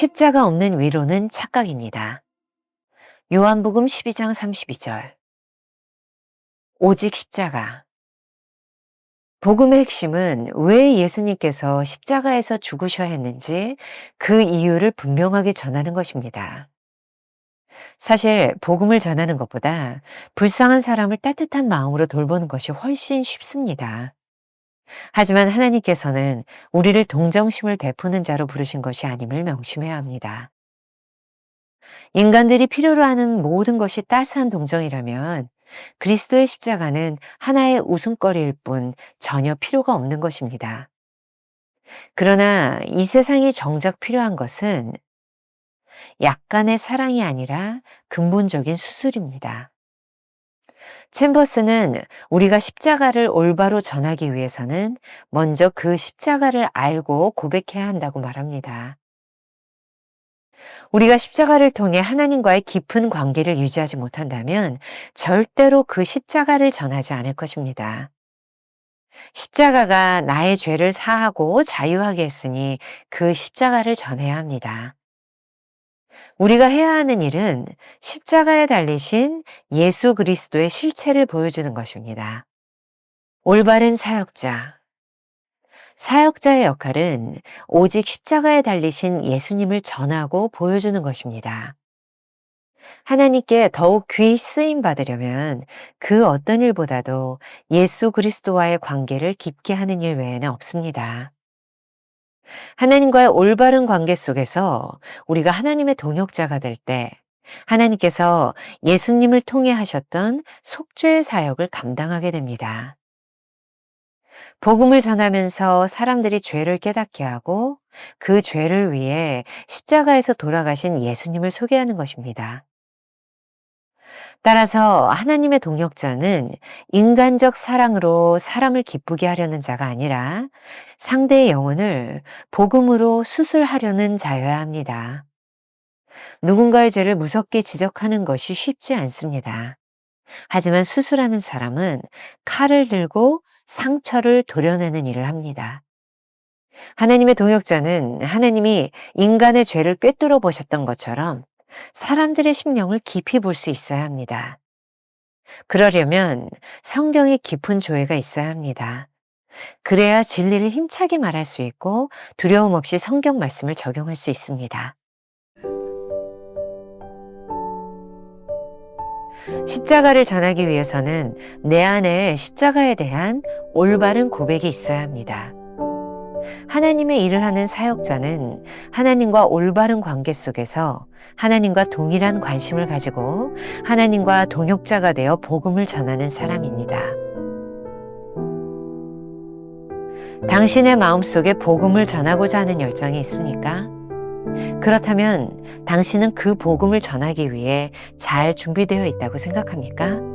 십자가 없는 위로는 착각입니다. 요한복음 12장 32절. 오직 십자가. 복음의 핵심은 왜 예수님께서 십자가에서 죽으셔야 했는지 그 이유를 분명하게 전하는 것입니다. 사실 복음을 전하는 것보다 불쌍한 사람을 따뜻한 마음으로 돌보는 것이 훨씬 쉽습니다. 하지만 하나님께서는 우리를 동정심을 베푸는 자로 부르신 것이 아님을 명심해야 합니다. 인간들이 필요로 하는 모든 것이 따스한 동정이라면 그리스도의 십자가는 하나의 웃음거리일 뿐 전혀 필요가 없는 것입니다. 그러나 이 세상이 정작 필요한 것은 약간의 사랑이 아니라 근본적인 수술입니다. 챔버스는 우리가 십자가를 올바로 전하기 위해서는 먼저 그 십자가를 알고 고백해야 한다고 말합니다. 우리가 십자가를 통해 하나님과의 깊은 관계를 유지하지 못한다면 절대로 그 십자가를 전하지 않을 것입니다. 십자가가 나의 죄를 사하고 자유하게 했으니 그 십자가를 전해야 합니다. 우리가 해야 하는 일은 십자가에 달리신 예수 그리스도의 실체를 보여주는 것입니다. 올바른 사역자. 사역자의 역할은 오직 십자가에 달리신 예수님을 전하고 보여주는 것입니다. 하나님께 더욱 귀 쓰임 받으려면 그 어떤 일보다도 예수 그리스도와의 관계를 깊게 하는 일 외에는 없습니다. 하나님과의 올바른 관계 속에서 우리가 하나님의 동역자가 될 때 하나님께서 예수님을 통해 하셨던 속죄의 사역을 감당하게 됩니다. 복음을 전하면서 사람들이 죄를 깨닫게 하고 그 죄를 위해 십자가에서 돌아가신 예수님을 소개하는 것입니다. 따라서 하나님의 동역자는 인간적 사랑으로 사람을 기쁘게 하려는 자가 아니라 상대의 영혼을 복음으로 수술하려는 자여야 합니다. 누군가의 죄를 무섭게 지적하는 것이 쉽지 않습니다. 하지만 수술하는 사람은 칼을 들고 상처를 도려내는 일을 합니다. 하나님의 동역자는 하나님이 인간의 죄를 꿰뚫어 보셨던 것처럼 사람들의 심령을 깊이 볼 수 있어야 합니다. 그러려면 성경에 깊은 조회가 있어야 합니다. 그래야 진리를 힘차게 말할 수 있고 두려움 없이 성경 말씀을 적용할 수 있습니다. 십자가를 전하기 위해서는 내 안에 십자가에 대한 올바른 고백이 있어야 합니다. 하나님의 일을 하는 사역자는 하나님과 올바른 관계 속에서 하나님과 동일한 관심을 가지고 하나님과 동역자가 되어 복음을 전하는 사람입니다. 당신의 마음속에 복음을 전하고자 하는 열정이 있습니까? 그렇다면 당신은 그 복음을 전하기 위해 잘 준비되어 있다고 생각합니까?